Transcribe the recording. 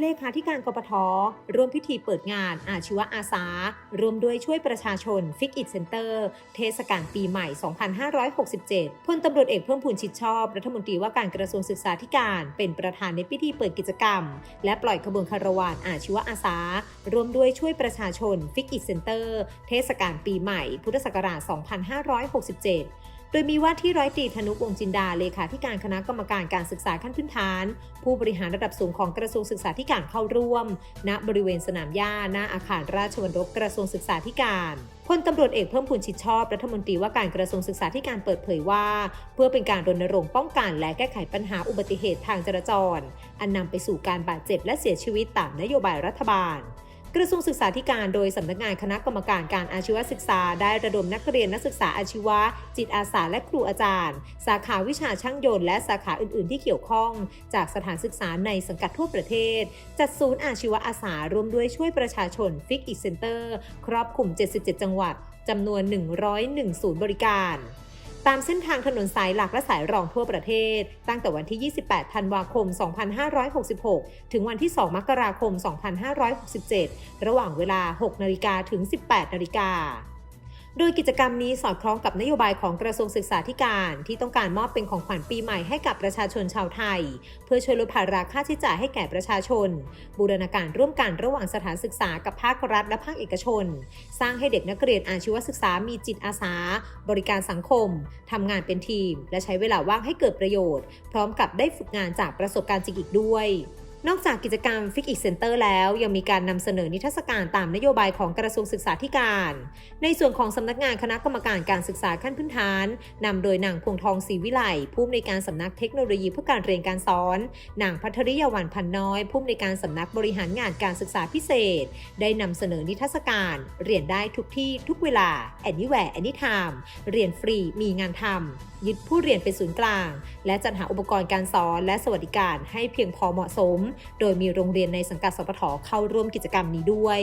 เลขาธิการกปทร่วมพิธีเปิดงานอาชีวะอาสา รวมด้วยช่วยประชาชนฟิกอิ t เซ็นเตอร์ เทศกาลปีใหม่ 2567 พลตำรวจเอกเพิ่มพูนชิดชอบ รัฐมนตรีว่าการกระทรวงศึกษาธิการเป็นประธานในพิธีเปิดกิจกรรม และปล่อยขบวนคาราวานอาชีวะอาสา รวมด้วยช่วยประชาชนฟิกอิ t เซ็นเตอร์ เทศกาลปีใหม่ พุทธศักราช 2567 โดยมีว่าที่ร้อยตรีธนุวงจินดาเลขาธิการคณะกรรมการการศึกษาขั้นพื้นฐาน ผู้บริหารระดับสูงของกระทรวงศึกษาธิการเข้าร่วม ณบริเวณสนามหญ้าหน้าอาคารราชวัลรกกระทรวงศึกษาธิการพลตำรวจเอกเพิ่มพูนชิดชอบรัฐมนตรีว่าการกระทรวงศึกษาธิการเปิดเผยว่า เพื่อเป็นการรณรงค์ป้องกันและแก้ไขปัญหาอุบัติเหตุทางจราจร อันนำไปสู่การบาดเจ็บและเสียชีวิตตามนโยบายรัฐบาล กระทรวงศึกษาธิการโดยสำนักงานคณะกรรมการการอาชีวศึกษา ได้ระดมนักเรียนนักศึกษาอาชีวะ จิตอาสาและครูอาจารย์ สาขาวิชาช่างยนต์และสาขาอื่น ๆ ที่เกี่ยวข้อง จากสถานศึกษาในสังกัดทั่วประเทศ จัดศูนย์อาชีวะอาสารวมด้วยช่วยประชาชนฟิกอีกเซ็นเตอร์ครอบคลุม 77 จังหวัดจำนวน 101ศูนย์บริการ ตามเส้นทางถนนสายหลักและสายรองทั่วประเทศ ตั้งแต่วันที่ 28 ธันวาคม 2566 ถึงวันที่ 2 มกราคม 2567 ระหว่างเวลา 6 นาฬิกาถึง 18 นาฬิกา โดยกิจกรรมนี้สอดคล้องกับนโยบายของกระทรวงศึกษาธิการที่ต้องการมอบเป็นของขวัญปีใหม่ให้กับประชาชนชาวไทย เพื่อช่วยลดภาระค่าใช้จ่ายให้แก่ประชาชน บูรณาการร่วมกันระหว่างสถานศึกษากับภาครัฐและภาคเอกชน สร้างให้เด็กนักเรียนอาชีวศึกษามีจิตอาสา บริการสังคมทำงานเป็นทีม และใช้เวลาว่างให้เกิดประโยชน์ พร้อมกับได้ฝึกงานจากประสบการณ์จริงอีกด้วย นอกจากกิจกรรม Fix It Center แล้ว ยังมีการนำเสนอนิทรรศการตามนโยบายของกระทรวงศึกษาธิการ ในส่วนของสำนักงานคณะกรรมการการศึกษาขั้นพื้นฐานนำโดยนางพวงทองศรีวิไลผู้อำนวยการสำนักเทคโนโลยีเพื่อการเรียนการสอนนางพัทริยวันพันน้อย ผู้อำนวยการสำนักบริหารงานการศึกษาพิเศษ ได้นำเสนอนิทรรศการเรียนได้ทุกที่ทุกเวลา anywhere anytime เรียนฟรีมีงานทำยึดผู้เรียนเป็นศูนย์กลาง และจัดหาอุปกรณ์การสอนและสวัสดิการให้เพียงพอเหมาะสมโดยมีโรงเรียนในสังกัดสปทเข้าร่วมกิจกรรมนี้ด้วย